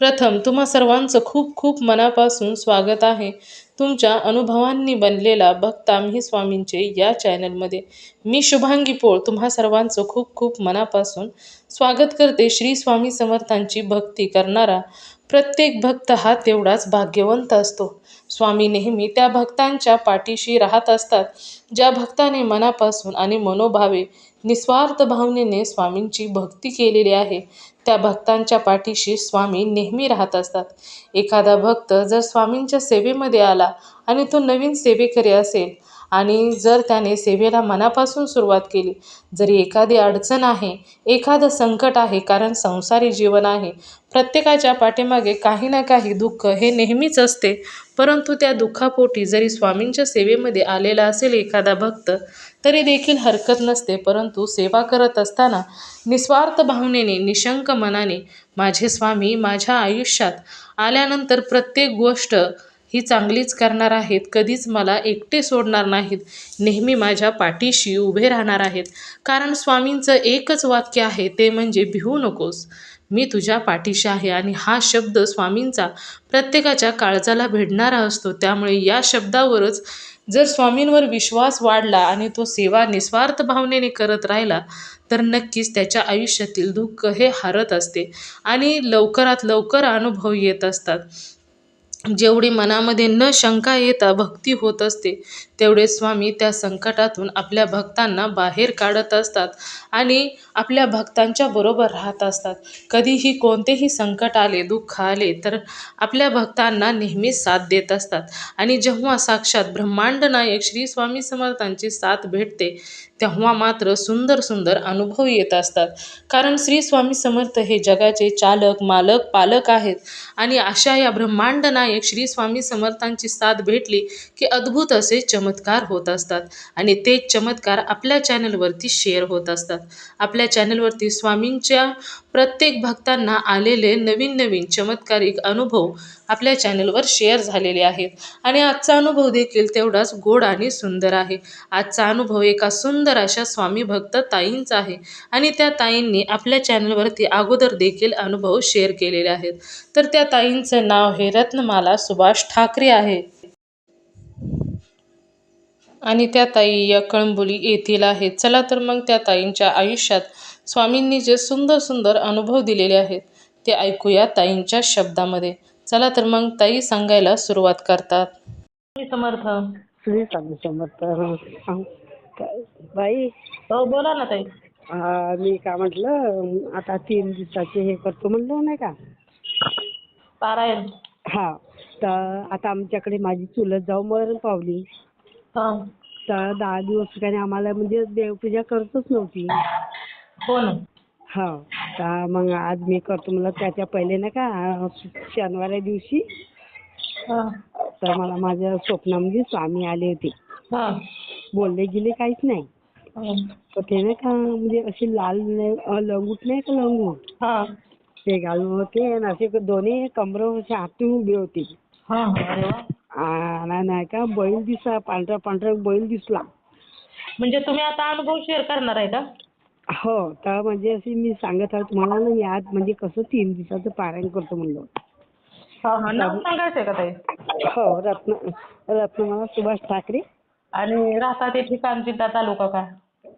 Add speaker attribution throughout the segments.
Speaker 1: प्रथम तुम्हा सर्वांचं खूप खूप मनापासून स्वागत आहे. तुमच्या अनुभवांनी बनलेला भक्तामही स्वामींचे या चॅनलमध्ये मी शुभांगी पोळ तुम्हा सर्वांचं खूप खूप मनापासून स्वागत करते. श्री स्वामी समर्थांची भक्ती करणारा प्रत्येक भक्त हा तेवढाच भाग्यवंत असतो. स्वामी नेहमी त्या भक्तांच्या पाठीशी राहत असतात ज्या भक्ताने मनापासून आणि मनोभावे निस्वार्थ भावनेने स्वामींची भक्ती केलेली आहे त्या भक्तांच्या पाठीशी स्वामी नेहमी राहत असतात. एखादा भक्त जर स्वामींच्या सेवेमध्ये आला आणि तो नवीन सेवेकरी असेल आणि जर त्याने सेवेला मनापासून सुरुवात केली जरी एखादी अडचण आहे एखादं संकट आहे कारण संसारी जीवन आहे प्रत्येकाच्या पाठीमागे काही ना काही दुःख हे नेहमीच असते. परंतु त्या दुःखापोटी जरी स्वामींच्या सेवेमध्ये आलेला असेल एखादा भक्त तरी देखील हरकत नसते. परंतु सेवा करत असताना निस्वार्थ भावनेने निशंक मनाने माझे स्वामी माझ्या आयुष्यात आल्यानंतर प्रत्येक गोष्ट ही चांगलीच करणार आहेत. कधीच मला एकटे सोडणार नाहीत. नेहमी माझ्या पाठीशी उभे राहणार आहेत. कारण स्वामींचं एकच वाक्य आहे ते म्हणजे भिवू नकोस. मी तुझ्या पाठीशी आहे आणि हा शब्द स्वामींचा प्रत्येकाच्या काळजाला भिडणारा असतो. त्यामुळे या शब्दावरच जर स्वामींवर विश्वास वाढला आणि तो सेवा निस्वार्थ भावनेने करत राहिला तर नक्कीच त्याच्या आयुष्यातील दुःख हे हरत असते आणि लवकरात लवकर अनुभव येत असतात. जेवढी मनामध्ये न शंका येता भक्ती होत असते तेवढे स्वामी त्या संकटातून आपल्या भक्तांना बाहेर काढत असतात आणि आपल्या भक्तांच्या बरोबर राहत असतात. कधीही कोणतेही संकट आले दुःख आले तर आपल्या भक्तांना नेहमी साथ देत असतात. आणि जेव्हा साक्षात ब्रह्मांड नायक श्री स्वामी समर्थांची साथ भेटते तेव्हा मात्र सुंदर सुंदर अनुभव येत असतात. कारण श्री स्वामी समर्थ हे जगाचे चालक मालक पालक आहेत आणि अशा या ब्रह्मांड नायक श्री स्वामी समर्थांची साथ भेटली की अद्भुत असे चमत्कार होत असतात. आणि ते चमत्कार आपल्या चॅनलवरती शेअर होत असतात. आपल्या चॅनलवरती स्वामींच्या प्रत्येक भक्तांना आलेले नवीन नवीन चमत्कारिक अनुभव आपल्या चॅनलवर शेअर झालेले आहेत. आणि आजचा अनुभव देखील तेवढाच गोड आणि सुंदर आहे. आजचा अनुभव एका सुंदर अशा स्वामी भक्त ताईंचा आहे. आणि त्या ताईंनी आपल्या चॅनलवरती अगोदर देखील अनुभव शेअर केलेले आहेत. तर त्या ताईंचं नाव हे रत्नमाला सुभाष ठाकरे आहे. आणि त्या ताई या कळंबोली येथील आहेत. चला तर मग त्या ताईंच्या आयुष्यात स्वामींनी जे सुंदर सुंदर अनुभव दिलेले आहेत ते ऐकूया ताईंच्या शब्दामध्ये. चला तर मग ताई सांगायला सुरुवात करतात. समर्थ.
Speaker 2: श्री स्वामी समर्थ. हं. काय- बाई?
Speaker 1: हो बोला ना ताई.
Speaker 2: हा, मी काय म्हटलं आता तीन दिवसाचे हे करतो म्हणलं नाही का?
Speaker 1: पारायण.
Speaker 2: हा. तर आता आमच्याकडे माझी चुलत जाऊ मरण पावली.
Speaker 1: हा.
Speaker 2: तर दहा दिवस काही आम्हाला म्हणजे देवपूजा करतच नव्हती.
Speaker 1: हो ना.
Speaker 2: हा. तर मग आज मी करतो म्हणलं त्याच्या पहिले नाही का शनिवारी दिवशी
Speaker 1: हा.
Speaker 2: तर मला माझ्या स्वप्नामध्ये स्वामी आले होते.
Speaker 1: हा.
Speaker 2: बोलले गेले काहीच नाही.
Speaker 1: हा.
Speaker 2: तर ते नाही का म्हणजे अशी लाल लंगूट नाही का लंगूट?
Speaker 1: हा.
Speaker 2: ते घालून होते आणि असे दोन्ही कमर असे हातून उभे होते.
Speaker 1: हा. हा
Speaker 2: नाही का बैल दिसला पांढरा पांढरा बैल दिसला.
Speaker 1: म्हणजे तुम्ही आता अनुभव शेअर करणार आहे का?
Speaker 2: हो तर म्हणजे अशी मी सांगत आहे तुम्हाला ना मी आज म्हणजे कसं तीन दिवसाचं पारायण करतो म्हणलं.
Speaker 1: हा नाव सांगायचंय का ताई?
Speaker 2: रत्न रत्नमाला सुभाष ठाकरे.
Speaker 1: आणि राहता ते ठिकाण जिल्हा तालुका काय?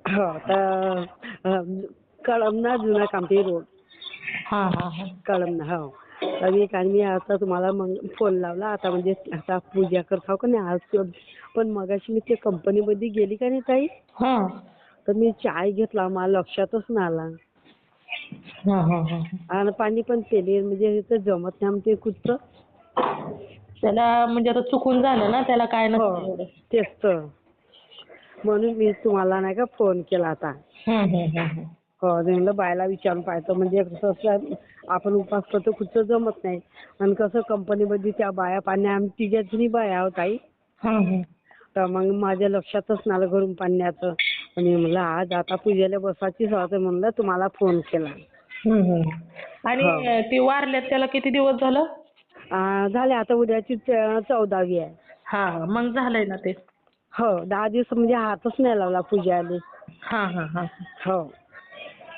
Speaker 2: हो तर अं, कळमना जुना कामठी रोड.
Speaker 1: हा हा हा.
Speaker 2: कळमना हो. तर मी मी आता तुम्हाला मग फोन लावला आता म्हणजे आता पूजा करत आहो का नाही आज पण मगाशी मी ते कंपनीमध्ये गेली का नाही ताई?
Speaker 1: हा.
Speaker 2: तर मी चाय घेतला मला लक्षातच नाही आला.
Speaker 1: हा हा हा.
Speaker 2: आणि पाणी पण पेले म्हणजे तर जमत नाही आमचे कुठचं
Speaker 1: त्याला म्हणजे आता चुकून झालं ना त्याला काय नसतं
Speaker 2: हो
Speaker 1: एवढं.
Speaker 2: तेच तर. म्हणून मी तुम्हाला नाही का फोन केला आता. हो ते म्हणलं बायला विचारून पाहतो म्हणजे कसं असं आपण उपास करतो कुठचं जमत नाही. आणि कसं कंपनीमध्ये त्या बाया पाण्या आम्ही तिघ्या बाया आहोत आई. तर मग माझ्या लक्षातच नाही आलं घरून पाण्याचं. आणि म्हणलं आज आता पूजेला बसायचीच होतं म्हणलं तुम्हाला फोन केला.
Speaker 3: आणि
Speaker 2: हो.
Speaker 3: ती वारल्यात त्याला किती दिवस झालं?
Speaker 2: झाले आता उद्याची चौदावी आहे.
Speaker 3: हा मग झालंय ना ते.
Speaker 2: हो दहा दिवस म्हणजे हातच नाही लावला पूजाला
Speaker 3: हा हा हा.
Speaker 2: हो.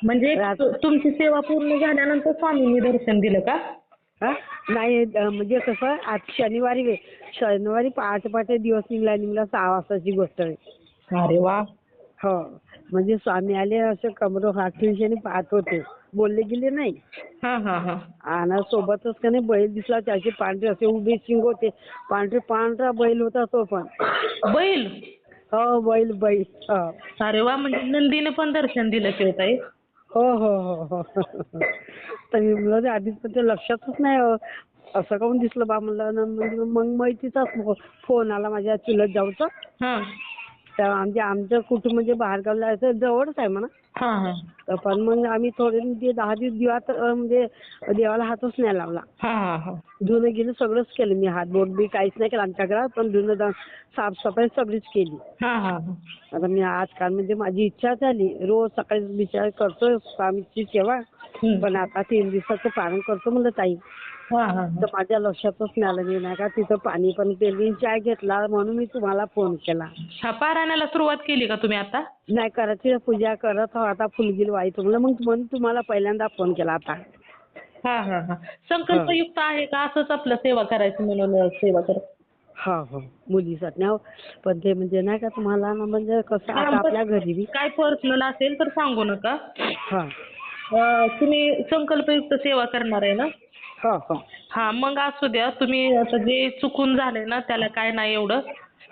Speaker 3: म्हणजे तुमची सेवा पूर्ण झाल्यानंतर स्वामींनी दर्शन दिलं का?
Speaker 2: नाही म्हणजे कसं आज शनिवारी शनिवारी पहाटे पहाटे दिवस निघला निघला सहा वाजताची गोष्ट आहे.
Speaker 3: अरे वा.
Speaker 2: हो. म्हणजे स्वामी आले असे कमर हात पाहत होते. बोलले गेले नाही.
Speaker 3: हा हा हा.
Speaker 2: आणि सोबतच का नाही बैल दिसला. त्याचे पांढरे असे उभे शिंग होते. पांढरे पांढरा बैल होता तो पण.
Speaker 3: बैल?
Speaker 2: हो बैल बैल. हो.
Speaker 3: अरे वा म्हणजे नंदीने पण दर्शन दिलं की हो
Speaker 2: हो हो हो हो. तर मी म्हणलं आधीच पण ते लक्षातच नाही असं काऊन दिसलं बा? म्हणलं मग माहितीचाच फोन आला माझ्या चुलत जाऊचा. तर आमच्या आमचं कुटुंब म्हणजे बाहेरगावला आहे जवळच आहे म्हणा.
Speaker 3: हा हा.
Speaker 2: तर पण मग आम्ही थोडे ते दहा दिवस दिवात अ, म्हणजे देवाला हातच नाही लावला.
Speaker 3: हा हा हा.
Speaker 2: धुणं गेलं सगळंच केलं मी हात बोट बी काहीच नाही केलं आमच्या घरात पण धुणं दा- साफसफाई सगळीच केली.
Speaker 3: हा हा
Speaker 2: आता मी आजकाल म्हणजे माझी इच्छा झाली रोज सकाळी विचार करतोय स्वामीची सेवा.
Speaker 3: हम्म.
Speaker 2: पण आता तीन दिवसाचं पारण करतो म्हणलं ताई. तर माझ्या लक्षातच नाही आलं मी नाही का तिथं पाणी पण पेली चाय घेतला म्हणून मी तुम्हाला फोन केला.
Speaker 3: हा पारायणाला सुरुवात केली का तुम्ही आता?
Speaker 2: नाही करायची पूजा करत आहो आता फुलगिरी व्हायचं म्हणलं मग म्हणून तुम्हाला पहिल्यांदा फोन केला आता.
Speaker 3: हा हा हा. संकल्पयुक्त आहे का? असंच आपलं सेवा करायची म्हणून सेवा कर
Speaker 2: हो हो. मुलीसाठी हो. पण ते म्हणजे नाही का तुम्हाला ना म्हणजे कसं आता आपल्या घरी बी
Speaker 3: काय पर्सनल असेल तर सांगू नका.
Speaker 2: हा.
Speaker 3: अं, तुम्ही संकल्पयुक्त सेवा करणार आहे ना?
Speaker 2: हो हो.
Speaker 3: हा मग असू द्या तुम्ही आता जे चुकून झालंय ना त्याला काय नाही एवढं.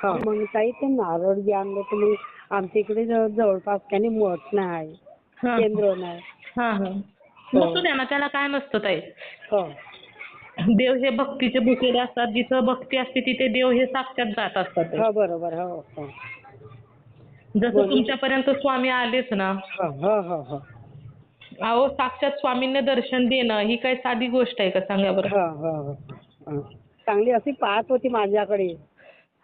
Speaker 2: हो. मग काही ते नारळ बी आणलं तर मग आमच्या इकडे जवळ- जवळपास काही मठ नाही
Speaker 3: हा.
Speaker 2: केंद्र नाही.
Speaker 3: हा हा. नसू द्या ना त्याला काय नसतं ताई.
Speaker 2: हो.
Speaker 3: देव हे भक्तीचे भुकेले असतात जिथं भक्ती असते तिथे देव हे साक्षात जात असतात
Speaker 2: हो बरोबर हो हो.
Speaker 3: जसं तुमच्यापर्यंत स्वामी आलेच ना.
Speaker 2: हो हो हो हो.
Speaker 3: अहो साक्षात स्वामींना दर्शन देणं ही काही साधी गोष्ट आहे का? सांगा बरं.
Speaker 2: हो हो हो. हो. चांगली अशी पाहत होती माझ्याकडे.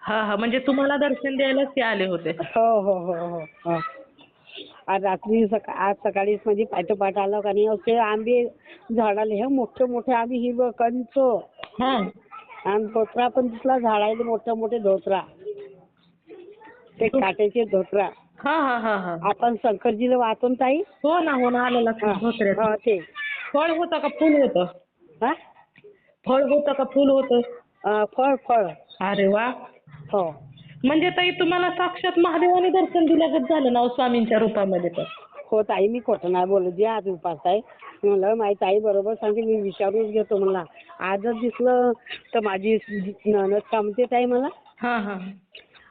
Speaker 3: हा हा. म्हणजे तुम्हाला दर्शन द्यायलाच ते आले होते.
Speaker 2: हो हो हो हो हो. आज रात्री सका आज सकाळीच म्हणजे पाठोपाठ आलं का नाही असे आंबे झाडाला हे मोठे मोठे आंबे हिरवं कंच.
Speaker 3: हा.
Speaker 2: आणि धोत्रा पण दिसला झाडाला मोठे मोठे धोत्रा. ते काट्याचे धोत्रा.
Speaker 3: हा हा हा हा.
Speaker 2: आपण शंकरजीला वाचून ताई?
Speaker 3: हो ना हो ना आलं लक्षात धोत्र्यात.
Speaker 2: हा, ते.
Speaker 3: फळ होतं का फुल होतं?
Speaker 2: हा?
Speaker 3: फळ होतं का फुल होतं?
Speaker 2: अं, फळ फळ.
Speaker 3: अरे वा.
Speaker 2: हो.
Speaker 3: म्हणजे ताई तुम्हाला साक्षात महादेवाने दर्शन दिल्यागत झालं ना हो स्वामींच्या रूपामध्ये तर?
Speaker 2: हो ताई मी खोटं नाही बोलत. जे आज उपास आहे. मी म्हणलं माझी ताई बरोबर सांगते मी विचारूनच घेतो म्हणला. आजच दिसलं तर माझी नणद का म्हणते ताई मला.
Speaker 3: हा हा.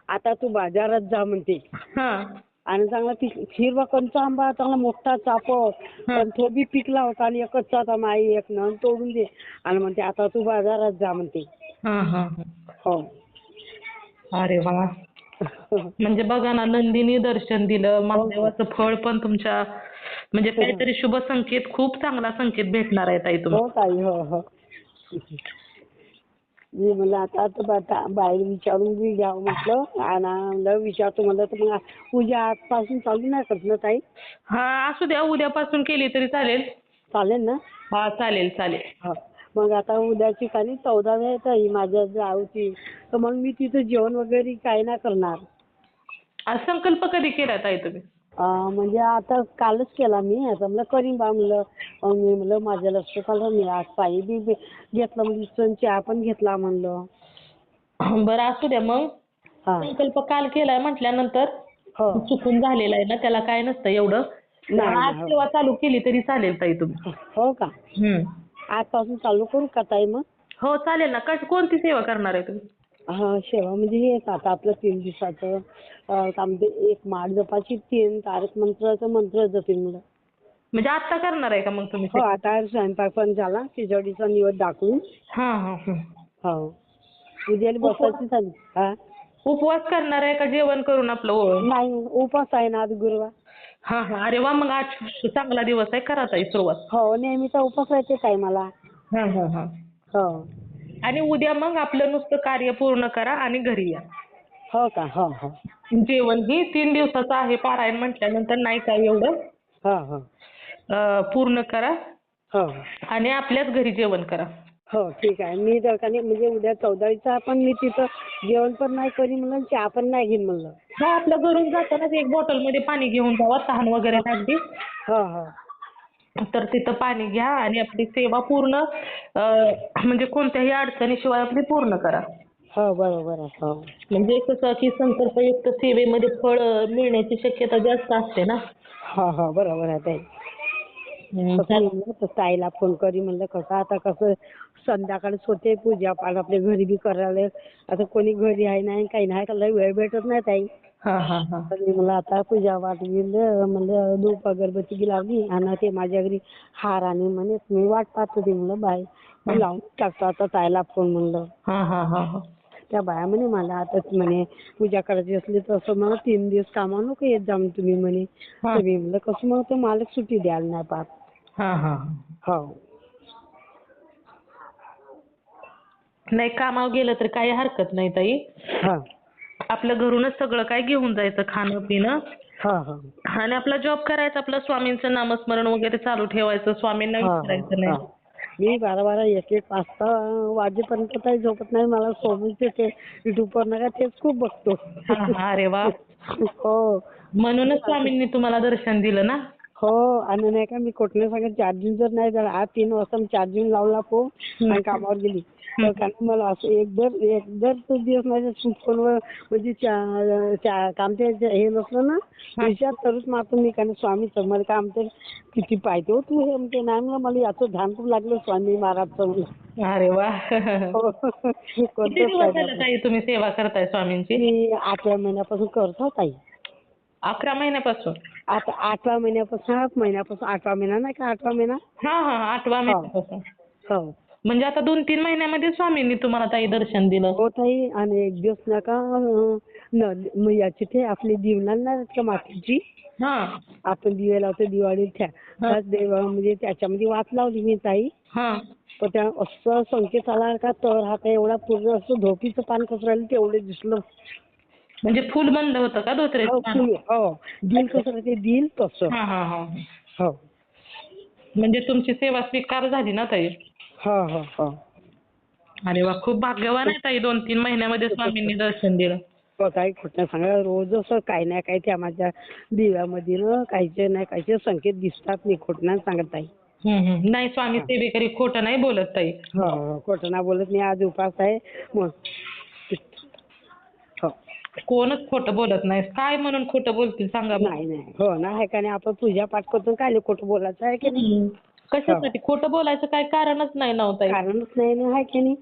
Speaker 2: आता तू बाजारात जा म्हणते.
Speaker 3: हा.
Speaker 2: आणि चांगला हिरवा कंच आंबा चांगला मोठा चापो पण तो बी पिकला होता आणि एकच होता माई एक नन तोडून दे. आणि म्हणते आता तू बाजारात जा म्हणते.
Speaker 3: हा हा
Speaker 2: हो.
Speaker 3: अरे वा. म्हणजे बघा ना नंदिनी दर्शन दिलं महादेवाचं फळ पण तुमच्या म्हणजे काहीतरी शुभ संकेत खूप चांगला संकेत भेटणार आहे ताई तुम्हाला.
Speaker 2: हो ताई हो हो. मी म्हणलं आता तर बा- बाहेर विचारून बी घ्यावं म्हटलं. आणि म्हणलं विचारतो म्हणलं तर मग पूजा आजपासून चालू नाही करत ना ताई?
Speaker 3: हा असू द्या उद्यापासून केली तरी चालेल.
Speaker 2: चालेल ना?
Speaker 3: हा चालेल चालेल.
Speaker 2: हो. मग आता उद्याची खाली चौदावी आहे ताई माझ्या जाऊची तर मग मी तिथं जेवण वगैरे काही नाही करणार.
Speaker 3: आज संकल्प कधी केला ताई तुम्ही?
Speaker 2: म्हणजे आता कालच केला मी. आता म्हणलं करीन बा म्हणलं. मी म्हणलं माझ्या लक्षात आलं मी आज पायी बी बी घेतला म्हणजे सण चहा पण घेतला म्हणलं.
Speaker 3: बरं असू द्या मग.
Speaker 2: हा.
Speaker 3: संकल्प काल केलाय म्हटल्यानंतर
Speaker 2: हो.
Speaker 3: चुकून झालेला आहे ना त्याला काय नसतं एवढं.
Speaker 2: नाही,
Speaker 3: आज
Speaker 2: हो.
Speaker 3: सेवा चालू केली तरी चालेल ताई तुम्ही.
Speaker 2: हो का?
Speaker 3: हम्म.
Speaker 2: आजपासून चालू करू का ताई मग?
Speaker 3: हो चालेल ना. कश कोणती सेवा करणार आहे तुम्ही?
Speaker 2: हा सेवा म्हणजे हेच आता आपलं तीन दिवसाचं अं, का म्हणजे एक माळ जपाची तीन तारक मंत्राचं मंत्र जपीन मुलं
Speaker 3: म्हणजे आत्ता करणार आहे का मग तुम्ही
Speaker 2: हो आता स्वयंपाक पण झाला खिचडीचा निवड दाखवून.
Speaker 3: हा हा हा.
Speaker 2: हो. उद्याला बसायची झाली हा?
Speaker 3: उपवास करणार आहे का जेवण करून आपलं
Speaker 2: नाही उपास आहे ना आज गुरुवार.
Speaker 3: हा हा. अरे वा मग आज चांगला दिवस आहे करा ताई सुरुवात.
Speaker 2: हो नेहमीचा उपास राहते ताई मला
Speaker 3: हा हा हा.
Speaker 2: हो.
Speaker 3: आणि उद्या मग आपलं नुसतं कार्य पूर्ण करा आणि घरी या.
Speaker 2: हो का? हो हो.
Speaker 3: जेवण ही तीन दिवसाचं आहे पारायण म्हटल्यानंतर नाही काय एवढं?
Speaker 2: हो हो.
Speaker 3: अं, पूर्ण करा
Speaker 2: हो.
Speaker 3: आणि आपल्याच घरी जेवण करा.
Speaker 2: हो ठीक आहे. मी जर का नाही म्हणजे उद्या चौदाळीचा पण मी तिथं जेवण पण नाही करीन म्हणलं आणि चहा पण नाही घेईन म्हणलं.
Speaker 3: हा आपल्या घरून जातानाच एक बॉटलमध्ये पाणी घेऊन जावा तहान वगैरे लागली.
Speaker 2: हो हो.
Speaker 3: तर तिथं पाणी घ्या आणि आपली सेवा पूर्ण म्हणजे कोणत्याही अडचणीशिवाय आपली पूर्ण करा.
Speaker 2: हो बरोबर आहे. हो.
Speaker 3: म्हणजे कसं की संकल्पयुक्त सेवेमध्ये फळ मिळण्याची शक्यता जास्त असते ना.
Speaker 2: हो हो बरोबर आहे ताई. कसं म्हणलं तर ताईला फोन करी म्हणलं कसं आता कसं संध्याकाळीच होते पूजापाठ आपल्या घरी बी करायला आता कोणी घरी आहे नाही काही नाही का लय वेळ भेटत नाही ताई. तरी मला आता पूजापाठ गेलं म्हणलं धूप अगरबत्ती बी लावली आणि ते माझ्या घरी हार आणि म्हणे मी वाट पाहत होती म्हणलं बाई मी लावून टाकतो आता ताईला फोन म्हणलं.
Speaker 3: हा हा हा हा.
Speaker 2: त्या बाया म्हणे मला आता म्हणे पूजा करायची असली तर असं मला तीन दिवस कामा नको येत जा तुम्ही म्हणे.
Speaker 3: हा.
Speaker 2: मी म्हणलं कसं मग ते मालक सुट्टी द्यायला नाही पाहत.
Speaker 3: हो नाही कामावर गेलं तर काही हरकत नाही ताई. आपल्या घरूनच सगळं काय घेऊन जायचं खाणं पिणं.
Speaker 2: हा हा.
Speaker 3: आणि आपला जॉब करायचा आपलं स्वामींचं नामस्मरण वगैरे चालू ठेवायचं स्वामींना
Speaker 2: हा,
Speaker 3: विसरायचं
Speaker 2: हा.
Speaker 3: नाही
Speaker 2: मी बारा बारा एक एक पाच सहा वाजेपर्यंत काही झोपत नाही. मला सोबत ते युट्यूबवर नका तेच खूप बघतो.
Speaker 3: हा, हा, अरे वा.
Speaker 2: हो.
Speaker 3: म्हणूनच स्वामींनी तुम्हाला दर्शन दिलं ना?
Speaker 2: हो आणि नाही का मी कुठल्या सांगत चार्जिंग जर नाही झालं आज तीन वाजता मी चार्जिंग लावला फोन आणि कामावर गेली. तर कारण मला असं एक दर एक दर तो दिवस माझ्या फोनवर म्हणजे काम ते हे नसलं ना विचार तरच मारतो मी कारण स्वामी समोर काम तर किती पाहिजे हो तू हे म्हणते नाही मला याचं ध्यान खूप लागलं स्वामी महाराजचं.
Speaker 3: अरे वा.
Speaker 2: हो.
Speaker 3: किती
Speaker 2: कोणतंच
Speaker 3: दिवस
Speaker 2: काय
Speaker 3: झाले ताई तुम्ही सेवा करताय स्वामींची?
Speaker 2: मी आठव्या महिन्यापासून करतो ताई.
Speaker 3: अकरा महिन्यापासून.
Speaker 2: आता आठव्या महिन्यापासून आठ महिन्यापासून आठवा महिना नाही का आठवा महिना?
Speaker 3: हा हा आठवा महिन्यापासून.
Speaker 2: हो.
Speaker 3: म्हणजे आता दोन तीन महिन्यामध्ये स्वामींनी तुम्हाला ताई दर्शन दिलं.
Speaker 2: हो ताई आणि एक दिवस नका अं, न मग याची ते आपली नाही का मातीची?
Speaker 3: हा.
Speaker 2: आपण दिवे लावतो दिवाळीत त्या. त्याच देवा म्हणजे त्याच्यामध्ये वात लावली मी ताई.
Speaker 3: हा.
Speaker 2: पण त्या असं संकेत आला का तर हात एवढा पूर्ण असं धोपीचं पान कसं राहिलं तेवढे दिसलं.
Speaker 3: म्हणजे फुल बंद होतं का
Speaker 2: हो
Speaker 3: धोत्रेचं? पान?
Speaker 2: फुल, हो. कसं तसं.
Speaker 3: हा हा हा.
Speaker 2: हो.
Speaker 3: म्हणजे तुमची सेवा स्वीकार झाली ना ताई?
Speaker 2: हो हो हो.
Speaker 3: अरे वा खूप भाग्यवान आहे ताई दोन तीन महिन्यामध्ये स्वामींनी दर्शन दिलं.
Speaker 2: हो ताई खोटं सांगा. रोज असं काही ना काही त्या माझ्या दिव्यामध्ये ना काहीचे नाही काहीचे संकेत दिसतात. मी खोटं नाही सांगत ताई.
Speaker 3: हम्म, हम्म. नाही स्वामी सेवेकरी खोटं नाही बोलत ताई.
Speaker 2: हो हो खोटं नाही बोलत. मी आज उपास आहे. मग हो
Speaker 3: कोणच खोटं बोलत नाही काय म्हणून खोटं बोलतील सांगा बरं.
Speaker 2: नाही नाही. हो ना आहे का नाही? आपण पूजा पाठ करतो काय खोटं बोलायचं आहे की नाही?
Speaker 3: कशासाठी? खोटं बोलायचं काय कारणच नाही ना हो ताई
Speaker 2: कारणच नाही ना आहे की नाही?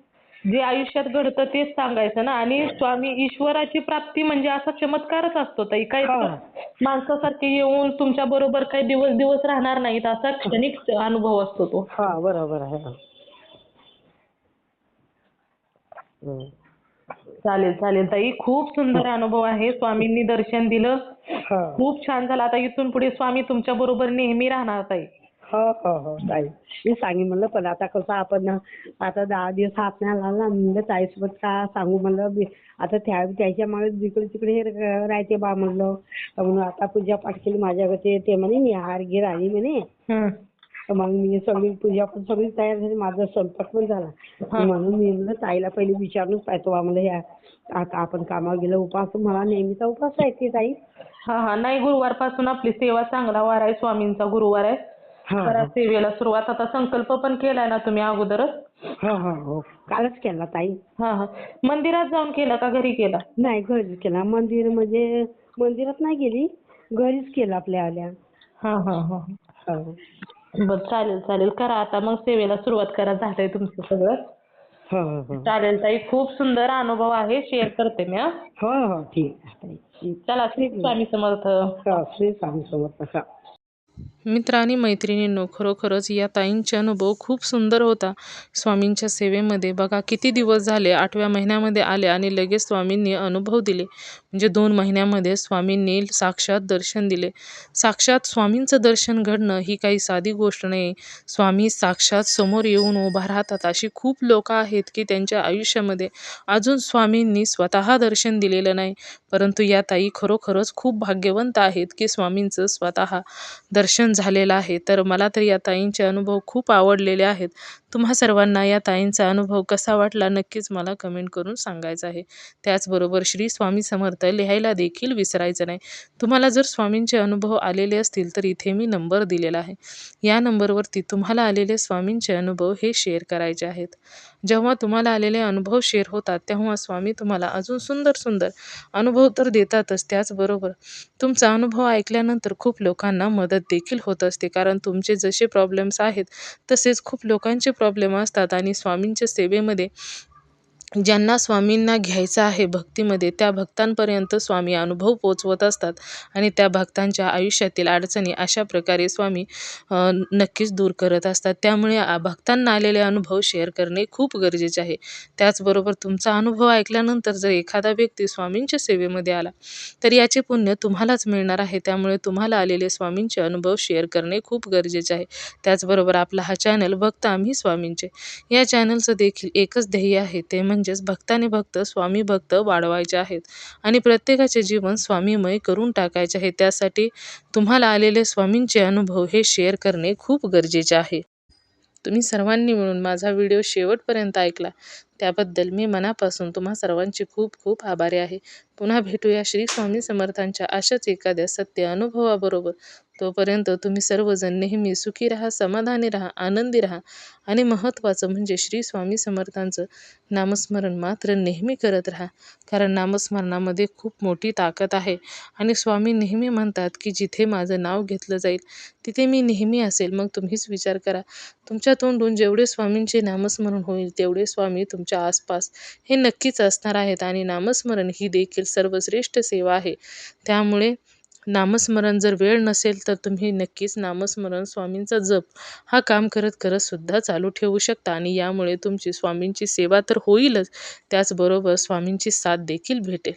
Speaker 3: जे आयुष्यात घडतं तेच सांगायचं ना. आणि स्वामी ईश्वराची प्राप्ती म्हणजे असा चमत्कारच असतो ताई. काही
Speaker 2: हा.
Speaker 3: माणसासारखे येऊन तुमच्या बरोबर काही दिवस दिवस राहणार नाहीत असा क्षणिक अनुभव असतो तो.
Speaker 2: हा बरोबर आहे. हो. हं.
Speaker 3: चालेल चालेल. ताई खूप सुंदर अनुभव आहे. स्वामींनी दर्शन दिलं.
Speaker 2: हो.
Speaker 3: खूप छान झालं. आता इथून पुढे स्वामी तुमच्या बरोबर नेहमी राहणार ताई.
Speaker 2: हो हो हो ताई. मी सांगेन म्हणलं पण आता कसं आपण आता दहा दिवस हात नाही लावला म्हणलं ताईसोबत का सांगू म्हणलं बी- आता त्या त्याच्यामागे जिकडे तिकडे हे र- राहते बा म्हणलं. म्हणून आता पूजा पाठ केली माझ्या ते ते म्हणे मी हार घे राहिली म्हणे.
Speaker 3: हं.
Speaker 2: तर मग मी सगळी पूजा पण सगळी तयार झाली. माझा स्वयंपाक पण झाला. म्हणून मी म्हणलं ताईला पहिले विचारूनच पाहतो बा म्हणलं ह्या आता आपण कामावर गेलो उपास मला नेहमीचा उपास आहे ते ताई.
Speaker 3: हा हा. नाही गुरुवारपासून आपली सेवा चांगला वार आहे स्वामींचा गुरुवार आहे. करा सेवेला सुरुवात. आता संकल्प पण केलाय ना तुम्ही अगोदरच?
Speaker 2: हो हो हो. कालच केला ताई.
Speaker 3: हा हा. मंदिरात जाऊन केला का घरी केला?
Speaker 2: नाही घरीच केला. मंदिर म्हणजे मंदिरात नाही गेली घरीच केला आपल्या आल्या.
Speaker 3: हा हा हा.
Speaker 2: हो.
Speaker 3: बर चालेल चालेल. करा आता मग सेवेला सुरुवात करा झालंय तुमचं सगळं.
Speaker 2: हो हो हो.
Speaker 3: चालेल ताई. खूप सुंदर अनुभव आहे. शेअर करते मी हा.
Speaker 2: हो हो ठीक आहे.
Speaker 3: चला श्री स्वामी समर्थ.
Speaker 2: हो, श्री स्वामी समर्थ हा.
Speaker 1: मित्र आणि मैत्रिणींनो खरोखरच या ताईंचे अनुभव खूप सुंदर होता. स्वामींच्या सेवेमध्ये बघा किती दिवस झाले आठव्या महिन्यामध्ये आले आणि लगेच स्वामींनी अनुभव दिले. म्हणजे दोन महिन्यामध्ये स्वामींनी साक्षात दर्शन दिले. साक्षात स्वामींचं दर्शन घडणं ही काही साधी गोष्ट नाही स्वामी साक्षात समोर येऊन उभा राहतात अशी खूप लोक आहेत की त्यांच्या आयुष्यामध्ये अजून स्वामींनी स्वतः दर्शन दिलेलं नाही. परंतु या ताई खरोखरच खूप भाग्यवंत आहेत की स्वामींचं स्वतः दर्शन झालेलं आहे. तर मला तर या ताईंचे अनुभव खूप आवडलेले आहेत. तुम्हा सर्वांना या ताईंचा अनुभव कसा वाटला नक्कीच मला कमेंट करून सांगायचं आहे. त्याचबरोबर श्री स्वामी समर्थ लिहायला देखील विसरायचं नाही. तुम्हाला जर स्वामींचे अनुभव आलेले असतील तर इथे मी नंबर दिलेला आहे. या नंबरवरती तुम्हाला आलेले स्वामींचे अनुभव हे शेअर करायचे आहेत. जेव्हा तुम्हाला आलेले अनुभव शेअर होतात तेव्हा स्वामी तुम्हाला अजून सुंदर सुंदर अनुभव तर देतातच त्याचबरोबर. तुमचा अनुभव ऐकल्यानंतर खूप लोकांना मदत देखील होत असते कारण तुमचे जसे प्रॉब्लेम्स आहेत तसेच खूप लोकांचे प्रॉब्लेम असतात आणि स्वामींच्या सेवेमध्ये ज्यांना स्वामींना घ्यायचं आहे भक्तीमध्ये त्या भक्तांपर्यंत स्वामी अनुभव पोचवत असतात आणि त्या भक्तांच्या आयुष्यातील अडचणी अशा प्रकारे स्वामी नक्कीच दूर करत असतात. त्यामुळे भक्तांना आलेले अनुभव शेअर करणे खूप गरजेचे आहे. त्याचबरोबर तुमचा अनुभव ऐकल्यानंतर जर एखादा व्यक्ती स्वामींच्या सेवेमध्ये आला तर याचे पुण्य तुम्हालाच मिळणार आहे. त्यामुळे तुम्हाला आलेले स्वामींचे अनुभव शेअर करणे खूप गरजेचे आहे. त्याचबरोबर आपला हा चॅनल भक्त आम्ही स्वामींचे या चॅनलचं देखील एकच ध्येय आहे ते म्हणजे म्हणजेच भक्ताने भक्त स्वामी भक्त वाढवायचे आहेत. आणि प्रत्येकाचे जीवन स्वामीमय करून टाकायचे आहे. त्यासाठी तुम्हाला आलेले स्वामींचे अनुभव हे शेअर करणे खूप गरजेचे आहे. तुम्ही सर्वांनी मिळून माझा व्हिडिओ शेवटपर्यंत ऐकला. त्याबद्दल मी मनापासून तुम्हा सर्वांची खूप खूप आभारी आहे. पुन्हा भेटूया श्री स्वामी समर्थांच्या अशाच एखाद्या सत्य अनुभवाबरोबर. तोपर्यंत तुम्ही सर्वजण नेहमी सुखी राहा समाधानी राहा आनंदी राहा. आणि महत्त्वाचं म्हणजे श्री स्वामी समर्थांचं नामस्मरण मात्र नेहमी करत राहा. कारण नामस्मरणामध्ये खूप मोठी ताकद आहे. आणि स्वामी नेहमी म्हणतात की जिथे माझं नाव घेतलं जाईल तिथे मी नेहमी असेल. मग तुम्हीच विचार करा. तुमच्या तोंडून जेवढे स्वामींचे नामस्मरण होईल तेवढे स्वामी तुमच्या आसपास हे नक्कीच असणार आहेत. आणि नामस्मरण ही देखील सर्वश्रेष्ठ सेवा आहे. त्यामुळे नामस्मरण जर वेळ नसेल तर तुम्ही नक्कीच नामस्मरण स्वामींचा जप हा काम करत करत सुद्धा चालू ठेवू शकता आणि यामुळे तुमची स्वामींची सेवा तर होईलच त्याचबरोबर स्वामींची साथ देखील भेटेल.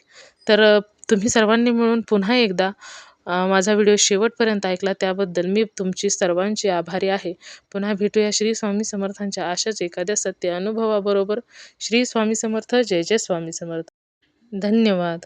Speaker 1: तर तुम्ही सर्वांनी मिळून पुन्हा एकदा माझा व्हिडिओ शेवटपर्यंत ऐकला त्याबद्दल मी तुमची सर्वांची आभारी आहे. पुन्हा भेटूया श्री स्वामी समर्थांच्या अशाच एखाद्या सत्य अनुभवाबरोबर. श्री स्वामी समर्थ जय जय स्वामी समर्थ. धन्यवाद.